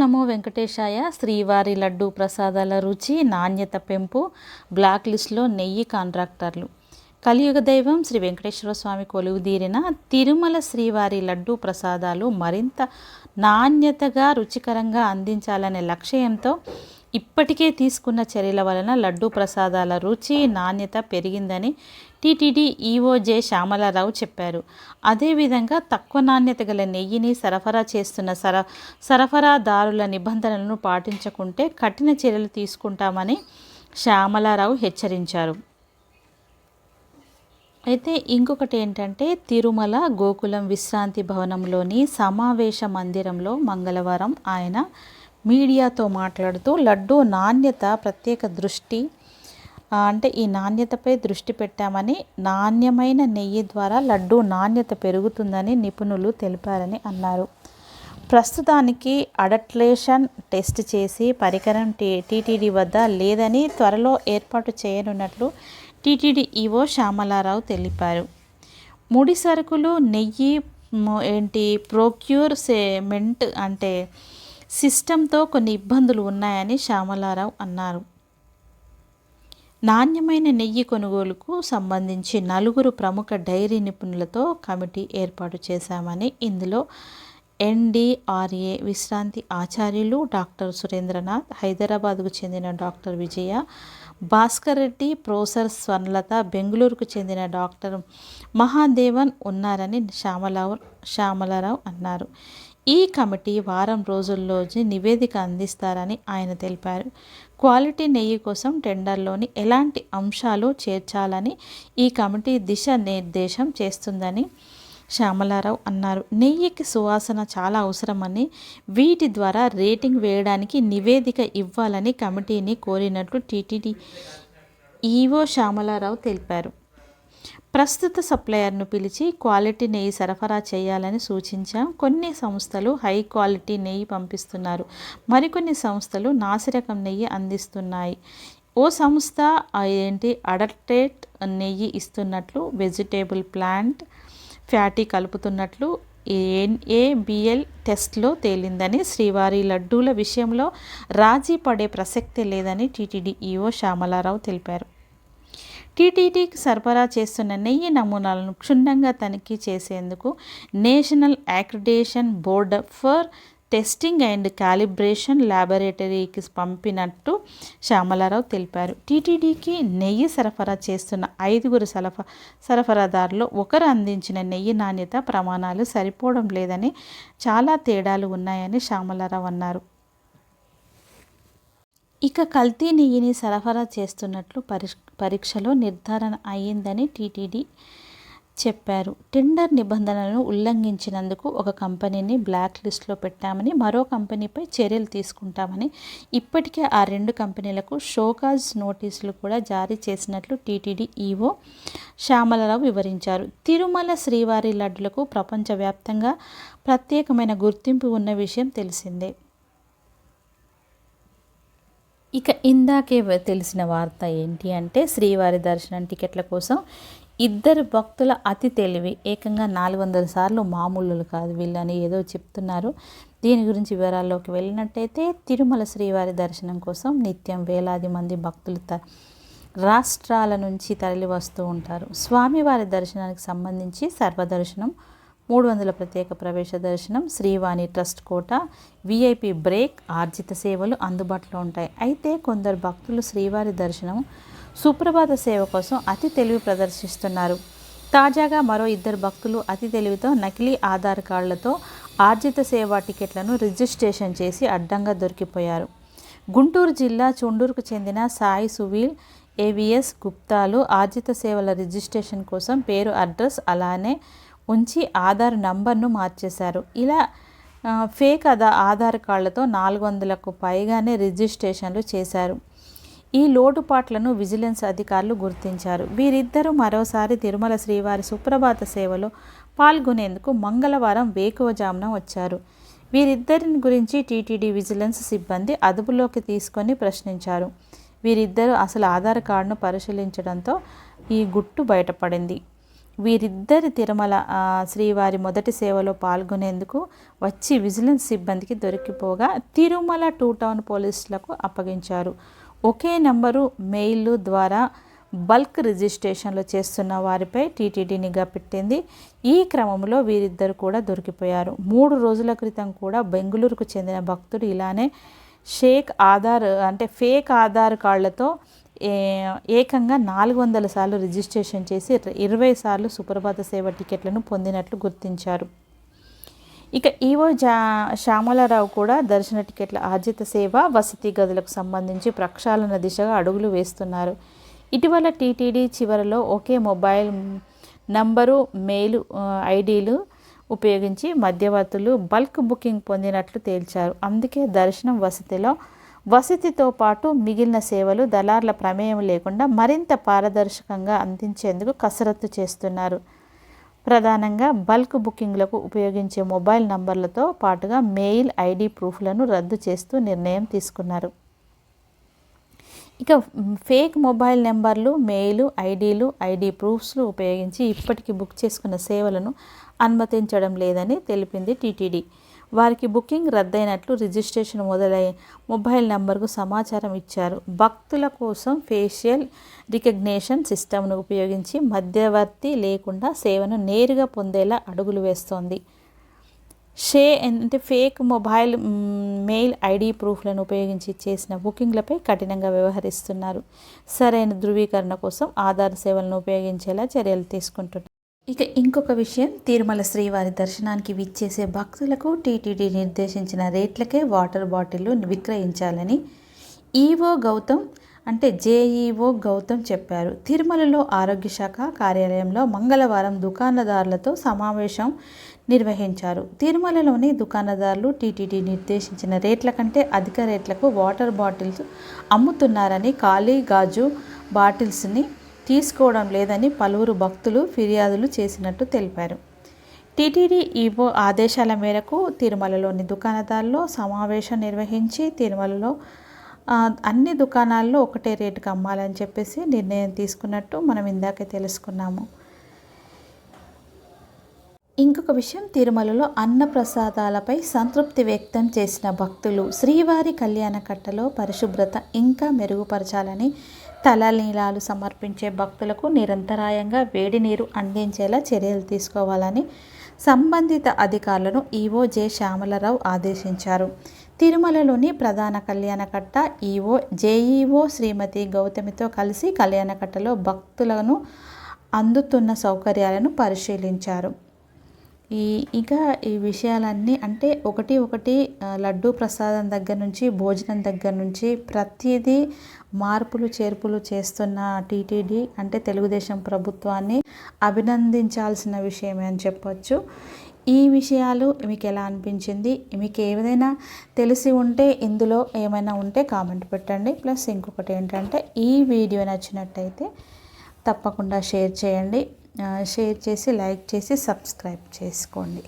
నమో వెంకటేశాయ. శ్రీవారి లడ్డు ప్రసాదాల రుచి నాణ్యత పెంపు బ్లాక్ లిస్ట్లో నెయ్యి కాంట్రాక్టర్లు. కలియుగ దైవం శ్రీ వెంకటేశ్వర స్వామి కొలువుదీరిన తిరుమల శ్రీవారి లడ్డు ప్రసాదాలు మరింత నాణ్యతగా రుచికరంగా అందించాలనే లక్ష్యంతో ఇప్పటికే తీసుకున్న చర్యల వలన లడ్డు ప్రసాదాల రుచి నాణ్యత పెరిగిందని టీటీడీ ఈఓ జె శ్యామలారావు చెప్పారు. అదేవిధంగా తక్కువ నాణ్యత గల నెయ్యిని సరఫరా చేస్తున్న సర సరఫరాదారుల నిబంధనలను పాటించకుంటే కఠిన చర్యలు తీసుకుంటామని శ్యామలారావు హెచ్చరించారు. అయితే ఇంకొకటి ఏంటంటే తిరుమల గోకులం విశ్రాంతి భవనంలోని సమావేశ మందిరంలో మంగళవారం ఆయన మీడియాతో మాట్లాడుతూ లడ్డూ నాణ్యత ప్రత్యేక దృష్టి అంటే ఈ నాణ్యతపై దృష్టి పెట్టామని నాణ్యమైన నెయ్యి ద్వారా లడ్డు నాణ్యత పెరుగుతుందని నిపుణులు తెలిపారని అన్నారు. ప్రస్తుతానికి అడట్లేషన్ టెస్ట్ చేసి పరికరం టీ టీటీడీ వద్ద లేదని త్వరలో ఏర్పాటు చేయనున్నట్లు టీటీడీ ఈవో శ్యామలారావు తెలిపారు. ముడి సరుకులు నెయ్యి ఏంటి ప్రొక్యూర్ సేమెంట్ అంటే సిస్టంతో కొన్ని ఇబ్బందులు ఉన్నాయని శ్యామలారావు అన్నారు. నాణ్యమైన నెయ్యి కొనుగోలుకు సంబంధించి నలుగురు ప్రముఖ డైరీ నిపుణులతో కమిటీ ఏర్పాటు చేశామని ఇందులో ఎన్డీఆర్ఏ విశ్రాంతి ఆచార్యులు డాక్టర్ సురేంద్రనాథ్ హైదరాబాద్కు చెందిన డాక్టర్ విజయ భాస్కర్ రెడ్డి ప్రొఫెసర్ స్వర్ణలత బెంగళూరుకు చెందిన డాక్టర్ మహాదేవన్ ఉన్నారని శ్యామలావు శ్యామలారావు అన్నారు. ఈ కమిటీ వారం రోజుల్లో నివేదిక అందిస్తారని ఆయన తెలిపారు. క్వాలిటీ నెయ్యి కోసం టెండర్లోని ఎలాంటి అంశాలు చేర్చాలని ఈ కమిటీ దిశ నిర్దేశం చేస్తుందని శ్యామలారావు అన్నారు. నెయ్యికి సువాసన చాలా అవసరమని వీటి ద్వారా రేటింగ్ వేయడానికి నివేదిక ఇవ్వాలని కమిటీని కోరినట్లు టీటీడీ ఈవో శ్యామలారావు తెలిపారు. ప్రస్తుత సప్లయర్ను పిలిచి క్వాలిటీ నెయ్యి సరఫరా చేయాలని సూచించాం. కొన్ని సంస్థలు హై క్వాలిటీ నెయ్యి పంపిస్తున్నారు. మరికొన్ని సంస్థలు నాసిరకం నెయ్యి అందిస్తున్నాయి. ఓ సంస్థ ఏంటి అడల్టేట్ నెయ్యి ఇస్తున్నట్లు వెజిటేబుల్ ప్లాంట్ ఫ్యాటీ కలుపుతున్నట్లు ఎన్ఏబిఎల్ టెస్ట్లో తేలిందని శ్రీవారి లడ్డూల విషయంలో రాజీ పడే ప్రసక్తే లేదని టీటీడీ ఈఓ శ్యామలారావు తెలిపారు. టీటీడీకి సరఫరా చేస్తున్న నెయ్యి నమూనాలను క్షుణ్ణంగా తనిఖీ చేసేందుకు National Accreditation Board for Testing and Calibration ల్యాబొరేటరీకి పంపినట్టు శ్యామలారావు తెలిపారు. టీటీడీకి నెయ్యి సరఫరా చేస్తున్న ఐదుగురు సరఫ సరఫరాదారులు ఒకరు అందించిన నెయ్యి నాణ్యత ప్రమాణాలు సరిపోవడం లేదని చాలా తేడాలు ఉన్నాయని శ్యామలారావు అన్నారు. ఇక కల్తీ నెయ్యిని సరఫరా చేస్తున్నట్లు పరీక్ష పరీక్షలో నిర్ధారణ అయ్యిందని టీటీడీ చెప్పారు. టెండర్ నిబంధనలను ఉల్లంఘించినందుకు ఒక కంపెనీని బ్లాక్ లిస్ట్లో పెట్టామని మరో కంపెనీపై చర్యలు తీసుకుంటామని ఇప్పటికే ఆ రెండు కంపెనీలకు షోకాజ్ నోటీసులు కూడా జారీ చేసినట్లు టీటీడీ ఈవో శ్యామలరావు వివరించారు. తిరుమల శ్రీవారి లడ్డులకు ప్రపంచవ్యాప్తంగా ప్రత్యేకమైన గుర్తింపు ఉన్న విషయం తెలిసిందే. ఇక ఇందాకే తెలిసిన వార్త ఏంటి అంటే శ్రీవారి దర్శనం టికెట్ల కోసం ఇద్దరు భక్తుల అతి తెలివి ఏకంగా నాలుగు వందల సార్లు మామూలు కాదు వీళ్ళని ఏదో చెప్తున్నారు. దీని గురించి వివరాల్లోకి వెళ్ళినట్టయితే తిరుమల శ్రీవారి దర్శనం కోసం నిత్యం వేలాది మంది భక్తులు త రాష్ట్రాల నుంచి తరలి వస్తూ ఉంటారు. స్వామివారి దర్శనానికి సంబంధించి సర్వదర్శనం మూడు వందల ప్రత్యేక ప్రవేశ దర్శనం Srivani trust quota VIP break ఆర్జిత సేవలు అందుబాటులో ఉంటాయి. అయితే కొందరు భక్తులు శ్రీవారి దర్శనం సుప్రభాత సేవ కోసం అతి తెలివి ప్రదర్శిస్తున్నారు. తాజాగా మరో ఇద్దరు భక్తులు అతి తెలివితో నకిలీ ఆధార్ కార్డులతో ఆర్జిత సేవ టికెట్లను రిజిస్ట్రేషన్ చేసి అడ్డంగా దొరికిపోయారు. గుంటూరు జిల్లా చుండూరుకు చెందిన సాయి సువీల్ ఏవిఎస్ గుప్తాలు ఆర్జిత సేవల రిజిస్ట్రేషన్ కోసం పేరు అడ్రస్ అలానే ఉంచి ఆధార్ నంబర్ను మార్చేశారు. ఇలా ఫేక్ అదా ఆధార్ కార్డులతో నాలుగు వందలకు పైగానే రిజిస్ట్రేషన్లు చేశారు. ఈ లోటుపాట్లను విజిలెన్స్ అధికారులు గుర్తించారు. వీరిద్దరూ మరోసారి తిరుమల శ్రీవారి సుప్రభాత సేవలో పాల్గొనేందుకు మంగళవారం వేకువజామున వచ్చారు. వీరిద్దరిని గురించి టీటీడీ విజిలెన్స్ సిబ్బంది అదుపులోకి తీసుకొని ప్రశ్నించారు. వీరిద్దరూ అసలు ఆధార్ కార్డును పరిశీలించడంతో ఈ గుట్టు బయటపడింది. వీరిద్దరి తిరుమల శ్రీవారి మొదటి సేవలో పాల్గొనేందుకు వచ్చి విజిలెన్స్ సిబ్బందికి దొరికిపోగా తిరుమల టూ టౌన్ పోలీసులకు అప్పగించారు. ఒకే నంబరు మెయిల్ ద్వారా బల్క్ రిజిస్ట్రేషన్లు చేస్తున్న వారిపై టీటీడీ నిఘా పెట్టింది. ఈ క్రమంలో వీరిద్దరు కూడా దొరికిపోయారు. మూడు రోజుల క్రితం కూడా బెంగళూరుకు చెందిన భక్తుడు ఇలానే షేక్ ఆధార్ అంటే ఫేక్ ఆధార్ కార్డులతో ఏకంగా నాలుగు వందల సార్లు రిజిస్ట్రేషన్ చేసి ఇరవై సార్లు సుప్రభాత సేవ టికెట్లను పొందినట్లు గుర్తించారు. ఇక ఈవో జా శ్యామలారావు కూడా దర్శన టికెట్ల ఆర్జిత సేవ వసతి గదులకు సంబంధించి ప్రక్షాళన దిశగా అడుగులు వేస్తున్నారు. ఇటీవల టీటీడీ చివరిలో ఒకే మొబైల్ నంబరు మెయిల్ ఐడీలు ఉపయోగించి మధ్యవర్తులు బల్క్ బుకింగ్ పొందినట్లు తేల్చారు. అందుకే దర్శనం వసతిలో వసతితో పాటు మిగిలిన సేవలు దళార్ల ప్రమేయం లేకుండా మరింత పారదర్శకంగా అందించేందుకు కసరత్తు చేస్తున్నారు. ప్రధానంగా బల్క్ బుకింగ్లకు ఉపయోగించే మొబైల్ నంబర్లతో పాటుగా మెయిల్ ఐడి ప్రూఫ్లను రద్దు చేస్తూ నిర్ణయం తీసుకున్నారు. ఇక ఫేక్ మొబైల్ నెంబర్లు మెయిల్ ఐడీలు ఐడి ప్రూఫ్స్లు ఉపయోగించి ఇప్పటికీ బుక్ చేసుకున్న సేవలను అనుమతించడం లేదని తెలిపింది టీటీడీ. వారికి బుకింగ్ రద్దయినట్లు రిజిస్ట్రేషన్ మొదలై మొబైల్ నంబర్కు సమాచారం ఇచ్చారు. భక్తుల కోసం ఫేషియల్ రికగ్నేషన్ సిస్టమ్ను ఉపయోగించి మధ్యవర్తి లేకుండా సేవను నేరుగా పొందేలా అడుగులు వేస్తోంది. షే అంటే ఫేక్ మొబైల్ మెయిల్ ఐడి ప్రూఫ్లను ఉపయోగించి చేసిన బుకింగ్లపై కఠినంగా వ్యవహరిస్తున్నారు. సరైన ధృవీకరణ కోసం ఆధార్ సేవలను ఉపయోగించేలా చర్యలు తీసుకుంటున్నారు. ఇక ఇంకొక విషయం తిరుమల శ్రీవారి దర్శనానికి విచ్చేసే భక్తులకు టీటీడీ నిర్దేశించిన రేట్లకే వాటర్ బాటిళ్ళు విక్రయించాలని ఈవో గౌతమ్ అంటే జేఈఓ గౌతమ్ చెప్పారు. తిరుమలలో ఆరోగ్య శాఖ కార్యాలయంలో మంగళవారం దుకాణదారులతో సమావేశం నిర్వహించారు. తిరుమలలోని దుకాణదారులు టీటీడీ నిర్దేశించిన రేట్ల కంటే అధిక రేట్లకు వాటర్ బాటిల్స్ అమ్ముతున్నారని ఖాళీ గాజు బాటిల్స్ని తీసుకోవడం లేదని పలువురు భక్తులు ఫిర్యాదులు చేసినట్టు తెలిపారు. టీటీడీ ఈవో ఆదేశాల మేరకు తిరుమలలోని దుకాణదారుల్లో సమావేశం నిర్వహించి తిరుమలలో అన్ని దుకాణాల్లో ఒకటే రేటుకి అమ్మాలని చెప్పేసి నిర్ణయం తీసుకున్నట్టు మనం ఇందాకే తెలుసుకున్నాము. ఇంకొక విషయం తిరుమలలో అన్నప్రసాదాలపై సంతృప్తి వ్యక్తం చేసిన భక్తులు శ్రీవారి కళ్యాణ కట్టలో పరిశుభ్రత ఇంకా మెరుగుపరచాలని తలనీలాలు సమర్పించే భక్తులకు నిరంతరాయంగా వేడి నీరు అందించేలా చర్యలు తీసుకోవాలని సంబంధిత అధికారులను ఈవో జె శ్యామలరావు ఆదేశించారు. తిరుమలలోని ప్రధాన కళ్యాణకట్ట ఈవో జేఈఓ శ్రీమతి గౌతమితో కలిసి కళ్యాణకట్టలో భక్తులను అందుతున్న సౌకర్యాలను పరిశీలించారు. ఈ ఇక ఈ విషయాలన్నీ అంటే ఒకటి ఒకటి లడ్డూ ప్రసాదం దగ్గర నుంచి భోజనం దగ్గర నుంచి ప్రతిదీ మార్పులు చేర్పులు చేస్తున్న టీటీడీ అంటే తెలుగుదేశం ప్రభుత్వాన్ని అభినందించాల్సిన విషయమే అని చెప్పొచ్చు. ఈ విషయాలు మీకు ఎలా అనిపించింది? మీకు ఏదైనా తెలిసి ఉంటే ఇందులో ఏమైనా ఉంటే కామెంట్ పెట్టండి. ప్లస్ ఇంకొకటి ఏంటంటే ఈ వీడియో నచ్చినట్టయితే తప్పకుండా షేర్ చేయండి. షేర్ చేసి లైక్ చేసి సబ్స్క్రైబ్ చేసుకోండి.